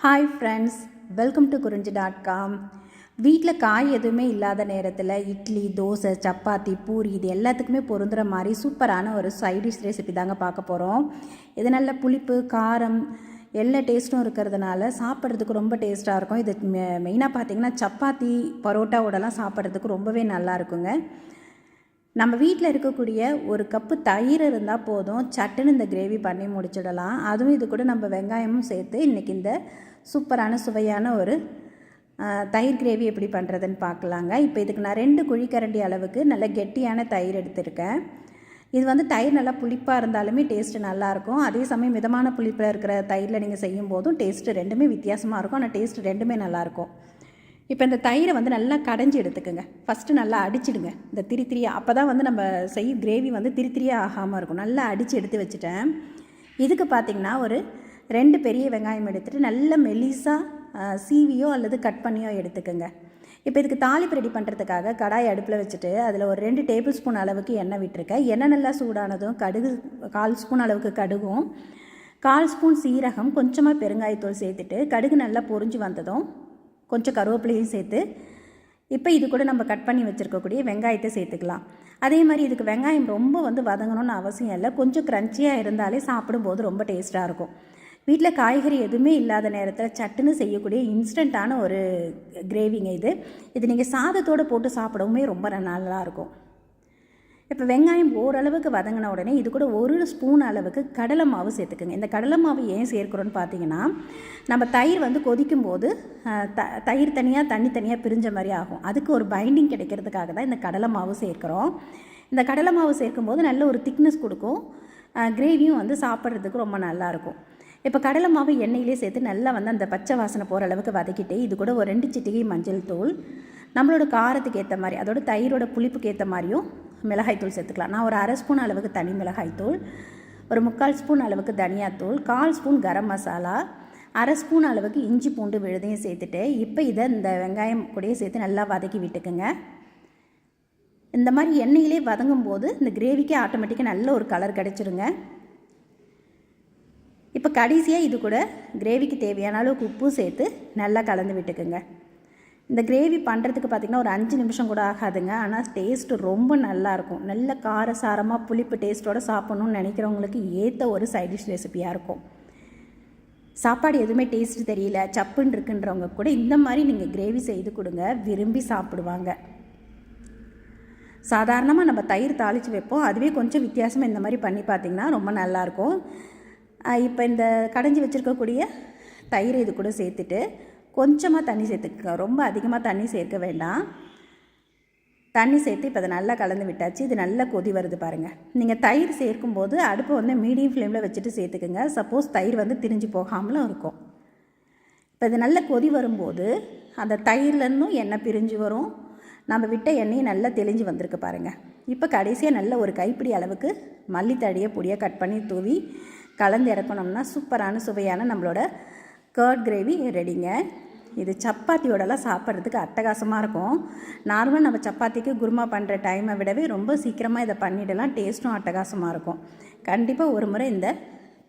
Hi friends welcome to Kurinji dot com வீட்டில் காய் எதுவுமே இல்லாத நேரத்தில் இட்லி தோசை சப்பாத்தி பூரி இது எல்லாத்துக்குமே பொருந்துகிற மாதிரி சூப்பரான ஒரு சைடிஷ் ரெசிபி தாங்க பார்க்க போகிறோம் இது நல்ல புளிப்பு காரம் எல்லா டேஸ்ட்டும் இருக்கிறதுனால சாப்பிட்றதுக்கு ரொம்ப டேஸ்ட்டாக இருக்கும். இது மெயினாக பார்த்தீங்கன்னா சப்பாத்தி பரோட்டாவோடலாம் சாப்பிட்றதுக்கு ரொம்பவே நல்லா இருக்குங்க. நம்ம வீட்டில் இருக்கக்கூடிய ஒரு கப்பு தயிர் இருந்தால் போதும் சட்டுன்னு இந்த கிரேவி பண்ணி முடிச்சிடலாம். அதுவும் இது கூட நம்ம வெங்காயமும் சேர்த்து இன்றைக்கி இந்த சூப்பரான சுவையான ஒரு தயிர் கிரேவி எப்படி பண்ணுறதுன்னு பார்க்கலாங்க. இப்போ இதுக்கு நான் ரெண்டு குழிக்கரண்டி அளவுக்கு நல்ல கெட்டியான தயிர் எடுத்திருக்கேன். இது வந்து தயிர் நல்லா புளிப்பாக இருந்தாலுமே டேஸ்ட்டு நல்லாயிருக்கும் அதே சமயம் மிதமான புளிப்பில் இருக்கிற தயிரில் நீங்கள் செய்யும் போதும் டேஸ்ட்டு ரெண்டுமே வித்தியாசமாக இருக்கும். ஆனால் டேஸ்ட்டு ரெண்டுமே நல்லாயிருக்கும் இப்போ இந்த தயிரை வந்து நல்லா கடைஞ்சி எடுத்துக்கோங்க. ஃபஸ்ட்டு நல்லா அடிச்சிடுங்க. இந்த திரி திரியாக அப்போ தான் வந்து நம்ம செய் கிரேவி வந்து திரி திரியாக ஆகாமல் இருக்கும். நல்லா அடித்து எடுத்து வச்சுட்டேன். இதுக்கு பார்த்திங்கன்னா ஒரு ரெண்டு பெரிய வெங்காயம் எடுத்துகிட்டு நல்ல மெலிசாக சீவியோ அல்லது கட் பண்ணியோ எடுத்துக்கோங்க. இப்போ இதுக்கு தாளிப்பு ரெடி பண்ணுறதுக்காக கடாய் அடுப்பில் வச்சுட்டு அதில் ஒரு ரெண்டு டேபிள் ஸ்பூன் அளவுக்கு எண்ணெய் விட்டுருக்கேன். எண்ணெய் நல்லா சூடானதும் கடுகு கால் ஸ்பூன் அளவுக்கு கடுகும். கால் ஸ்பூன் சீரகம் கொஞ்சமாக பெருங்காயத்தூள் சேர்த்துட்டு கடுகு நல்லா பொரிஞ்சு வந்ததும் கொஞ்சம் கருவேப்பிலையும் சேர்த்து இப்போ இது கூட நம்ம கட் பண்ணி வச்சுருக்கக்கூடிய வெங்காயத்தை சேர்த்துக்கலாம். அதே மாதிரி இதுக்கு வெங்காயம் ரொம்ப வந்து வதங்கணும்னு அவசியம் இல்லை. கொஞ்சம் க்ரன்ச்சியாக இருந்தாலே சாப்பிடும்போது ரொம்ப டேஸ்ட்டாக இருக்கும். வீட்டில் காய்கறி எதுவுமே இல்லாத நேரத்தில் சட்டுன்னு செய்யக்கூடிய இன்ஸ்டண்ட்டான ஒரு கிரேவிங்க இது. இது நீங்கள் சாதத்தோடு போட்டு சாப்பிடவுமே ரொம்ப நல்லா இருக்கும். இப்போ வெங்காயம் ஓரளவுக்கு வதங்கின உடனே இது கூட ஒரு ஸ்பூன் அளவுக்கு கடலை மாவு சேர்த்துக்குங்க. இந்த கடலை மாவு ஏன் சேர்க்கிறோன்னு பார்த்தீங்கன்னா நம்ம தயிர் வந்து கொதிக்கும் போது த தயிர் தனியாக தண்ணி தனியாக பிரிஞ்ச மாதிரி ஆகும். அதுக்கு ஒரு பைண்டிங் கிடைக்கிறதுக்காக தான் இந்த கடலை மாவு சேர்க்குறோம். இந்த கடலை மாவு சேர்க்கும்போது நல்ல ஒரு திக்னஸ் கொடுக்கும். கிரேவியும் வந்து சாப்பிட்றதுக்கு ரொம்ப நல்லாயிருக்கும் இப்போ கடலை மாவு எண்ணெயிலே சேர்த்து நல்லா வந்து அந்த பச்சை வாசனை போகிற அளவுக்கு வதக்கிட்டு இது கூட ஒரு ரெண்டு சிட்டிகை மஞ்சள் தூள் நம்மளோட காரத்துக்கு ஏற்ற மாதிரி அதோட தயிரோட புளிப்புக்கு ஏற்ற மாதிரியும் மிளகாய்த்தூள் சேர்த்துக்கலாம். நான் ஒரு அரை ஸ்பூன் அளவுக்கு தனி மிளகாய்த்தூள் ஒரு முக்கால் ஸ்பூன் அளவுக்கு தனியாத்தூள் கால் ஸ்பூன் கரம் மசாலா அரை ஸ்பூன் அளவுக்கு இஞ்சி பூண்டு விழுதையும் சேர்த்துட்டு இப்போ இதை இந்த வெங்காயம் கூடயே சேர்த்து நல்லா வதக்கி விட்டுக்குங்க. இந்த மாதிரி எண்ணெயிலே வதங்கும் போது இந்த கிரேவிக்கு ஆட்டோமேட்டிக்காக நல்ல ஒரு கலர் கிடச்சிருங்க. இப்போ கடைசியாக இது கூட கிரேவிக்கு தேவையான அளவுக்கு உப்பும் சேர்த்து நல்லா கலந்து விட்டுக்குங்க. இந்த கிரேவி பண்ணுறதுக்கு பார்த்திங்கன்னா ஒரு அஞ்சு நிமிஷம் கூட ஆகாதுங்க. ஆனால் டேஸ்ட்டு ரொம்ப நல்லாயிருக்கும் நல்ல காரசாரமாக புளிப்பு டேஸ்ட்டோட சாப்பிட்ணுன்னு நினைக்கிறவங்களுக்கு ஏற்ற ஒரு சைட் டிஷ் ரெசிபியாக இருக்கும். சாப்பாடு எதுவுமே டேஸ்ட் தெரியல. சப்புன்னு இருக்குன்றவங்க கூட இந்த மாதிரி நீங்கள் கிரேவி செய்து கொடுங்க. விரும்பி சாப்பிடுவாங்க. சாதாரணமாக நம்ம தயிர் தாளித்து வைப்போம். அதுவே கொஞ்சம் வித்தியாசமாக இந்த மாதிரி பண்ணி பார்த்திங்கன்னா ரொம்ப நல்லாயிருக்கும் இப்போ இந்த கடைஞ்சி வச்சுருக்கக்கூடிய தயிர் இது கூட சேர்த்துட்டு கொஞ்சமாக தண்ணி சேர்த்துக்க ரொம்ப அதிகமாக தண்ணி சேர்க்க வேண்டாம். தண்ணி சேர்த்து இப்போ அதை நல்லா கலந்து விட்டாச்சு. இது நல்லா கொதி வருது பாருங்கள் நீங்கள் தயிர் சேர்க்கும்போது அடுப்பை வந்து மீடியம் ஃப்ளேமில் வச்சுட்டு சேர்த்துக்குங்க. சப்போஸ் தயிர் வந்து திரிஞ்சு போகாமலும் இருக்கும். இப்போ இது நல்ல கொதி வரும்போது அந்த தயிர்லேருந்தும் எண்ணெய் பிரிஞ்சு வரும். நம்ம விட்ட எண்ணெயும் நல்லா தெளிஞ்சு வந்திருக்கு பாருங்கள் இப்போ கடைசியாக நல்ல ஒரு கைப்பிடி அளவுக்கு மல்லித்தடியை பொடியாக கட் பண்ணி தூவி கலந்து இறக்கணும்னா சூப்பரான சுவையான நம்மளோட கர்ட் கிரேவி ரெடிங்க. இது சப்பாத்தியோடலாம் சாப்பிட்றதுக்கு அட்டகாசமாக இருக்கும். நார்மலாக நம்ம சப்பாத்திக்கு குருமா பண்ணுற டைமை விடவே ரொம்ப சீக்கிரமாக இதை பண்ணிடலாம். டேஸ்ட்டும் அட்டகாசமாக இருக்கும். கண்டிப்பாக ஒரு முறை இந்த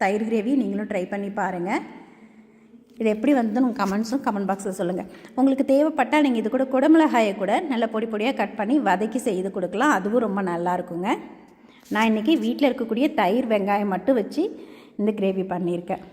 தயிர் கிரேவி நீங்களும் ட்ரை பண்ணி பாருங்கள் இது எப்படி வந்து உங்கள் கமெண்ட்ஸும் கமெண்ட் பாக்ஸில் சொல்லுங்கள் உங்களுக்கு தேவைப்பட்டால் நீங்கள் இது கூட குடமிளகாயை கூட நல்ல பொடி பொடியாக கட் பண்ணி வதக்கி செய்து கொடுக்கலாம். அதுவும் ரொம்ப நல்லா இருக்குங்க. நான் இன்றைக்கி வீட்டில் இருக்கக்கூடிய தயிர் வெங்காயம் மட்டும் வச்சு இந்த கிரேவி பண்ணியிருக்கேன்.